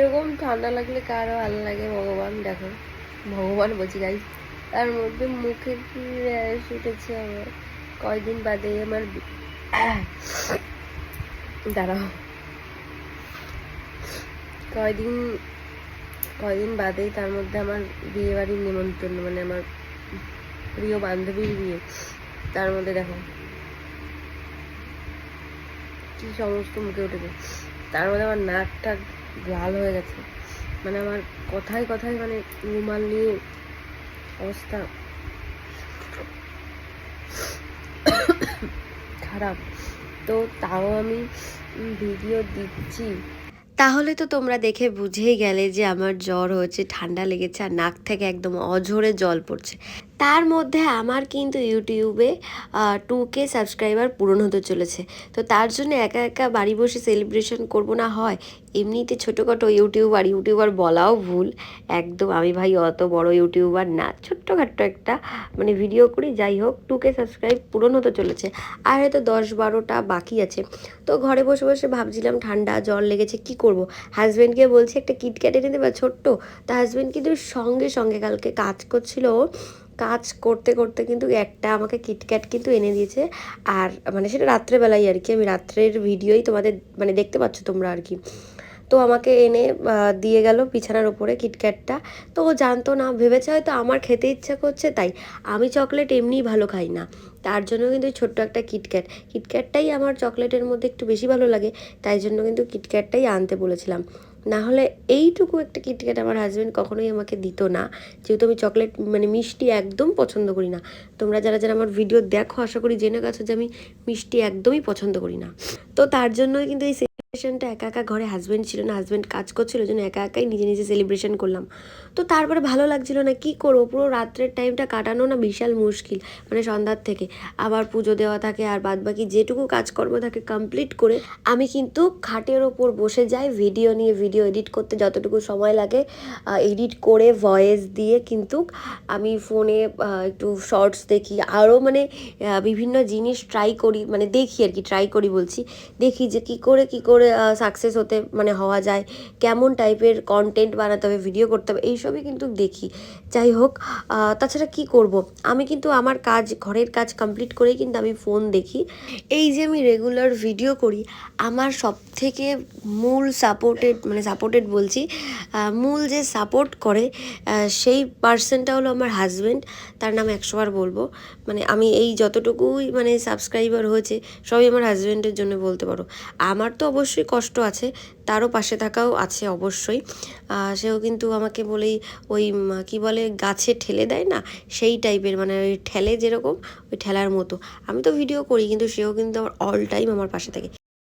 এরকম ঠান্ডা লাগলে কারও ভালো লাগে? ভগবান, দেখো। ভগবান বলছি গাই তার মধ্যে মুখে র্যাশ উঠেছে আমার। কয়দিন বাদে আমার দাঁড়াও। কয়দিন কয়দিন বাদেই তার মধ্যে আমার বিয়ে বাড়ির নিমন্ত্রণ মানে আমার প্রিয় বান্ধবীর বিয়ে। তার মধ্যে দেখো। কি সমস্ত মুখে উঠেছে। তার মধ্যে আমার নাক টাক লাল হয়ে গেছে। মানে আমার কথায় কথায় মানে রুমাল নিয়ে অবস্থা খারাপ। তো তাও আমি ভিডিও দিচ্ছি। তাহলে তো তোমরা দেখে বুঝেই গেলে যে আমার জ্বর হয়েছে, ঠান্ডা লেগেছে আর নাক থেকে একদম অঝরে জল পড়ছে। তার মধ্যে আমার কিন্তু ইউটিউবে টু কে সাবস্ক্রাইবার পূরণ হতে চলেছে। তো তার জন্য একা একা বাড়ি বসে সেলিব্রেশন করব না হয়, এমনিতে ছোটোখাটো ইউটিউবার ইউটিউবার বলাও ভুল। একদম আমি ভাই অত বড় ইউটিউবার না, ছোট্টখাট্ট একটা মানে ভিডিও করি, যাই হোক টু কে সাবস্ক্রাইব পূরণ হতে চলেছে। আর হয়তো দশ বারোটা বাকি আছে। তো ঘরে বসে বসে ভাবছিলাম, ঠান্ডা জ্বর লেগেছে, কি করব? হাজব্যান্ডকে বলছি, একটা কিটক্যাট এনে দেবা ছোট্ট? তা হাজব্যান্ড কিন্তু সঙ্গে সঙ্গে কালকে কাজ করছিল। কাজ করতে করতে কিন্তু একটা আমাকে কিটক্যাট কিন্তু এনে দিয়েছে। আর মানে সেটা রাত্রেবেলাই আর কি। আমি রাত্রের ভিডিওই তোমাদের মানে দেখতে পাচ্ছ তোমরা আর কি। তো আমাকে এনে দিয়ে গেল বিছানার উপরে কিটক্যাটটা। তো ও জানতো না, ভেবেছে হয়তো আমার খেতে ইচ্ছা করছে, তাই আমি চকলেট এমনিই ভালো খাই না। তার জন্য কিন্তু ছোট্ট একটা কিটক্যাট। কিটক্যাটটাই আমার চকলেটের মধ্যে একটু বেশি ভালো লাগে, তাই জন্য কিন্তু কিটক্যাটটাই আনতে বলেছিলাম। না হলে এইটুকু একটা কিটক্যাট আমার হাজব্যান্ড কখনোই আমাকে দিত না। যেহেতু আমি চকলেট মানে মিষ্টি একদম পছন্দ করি না। তোমরা যারা যারা আমার ভিডিও দেখো, আশা করি জেনে গেছো যে আমি মিষ্টি একদমই পছন্দ করি না। তো তার জন্যই কিন্তু এই সেলিব্রেশনটা একা একা ঘরে হাজব্যান্ড ছিল না হাজব্যান্ড কাজ করছিল জন্য একা একাই নিজে নিজে সেলিব্রেশন করলাম। তো তারপরে ভালো লাগছিল না, কি করব? পুরো রাত্রের টাইমটা কাটানো না বিশাল মুশকিল মানে সন্ধ্যার থেকে। আবার পুজো দেওয়া থাকে, আর বাদ বাকি যেটুকু কাজকর্ম থাকে কমপ্লিট করে আমি কিন্তু খাটের ওপর বসে যাই ভিডিও নিয়ে ভিডিও এডিট করতে যতটুকু সময় লাগে এডিট করে ভয়েস দিয়ে কিন্তু আমি ফোনে একটু শর্টস দেখি আরও মানে বিভিন্ন জিনিস ট্রাই করি মানে দেখি আর কি ট্রাই করি বলছি। দেখি যে কি করে কি করে সাকসেস হতে মানে হওয়া যায়। কেমন টাইপের কন্টেন্ট বানাতে হবে ভিডিও করতে হবে, এইসবই কিন্তু দেখি। যাই হোক তাছাড়া কি করব? আমি কিন্তু আমার কাজ, ঘরের কাজ কমপ্লিট করেই কিন্তু আমি ফোন দেখি। এই যে আমি রেগুলার ভিডিও করি, আমার সব থেকে মূল সাপোর্টেড মানে সাপোর্টেড বলছি মূল যে সাপোর্ট করে সেই পার্সনটা হলো আমার হাজব্যান্ড তার নাম একশোবার বলব। মানে আমি এই যতটুকুই মানে সাবস্ক্রাইবার হয়েছে, সবই আমার হাজব্যান্ডের জন্য বলতে পারো। আমার তো অবশ্যই কষ্ট আছে, তারও পাশে থাকাও আছে অবশ্যই। সেও কিন্তু আমাকে বলেই ওই কি বলে, গাছে ঠেলে দেয় না, সেই টাইপের মানে ওই ঠেলে যেরকম, ওই ঠেলার মতো। আমি তো ভিডিও করি, কিন্তু সেও কিন্তু আমার অল টাইম আমার পাশে থাকে।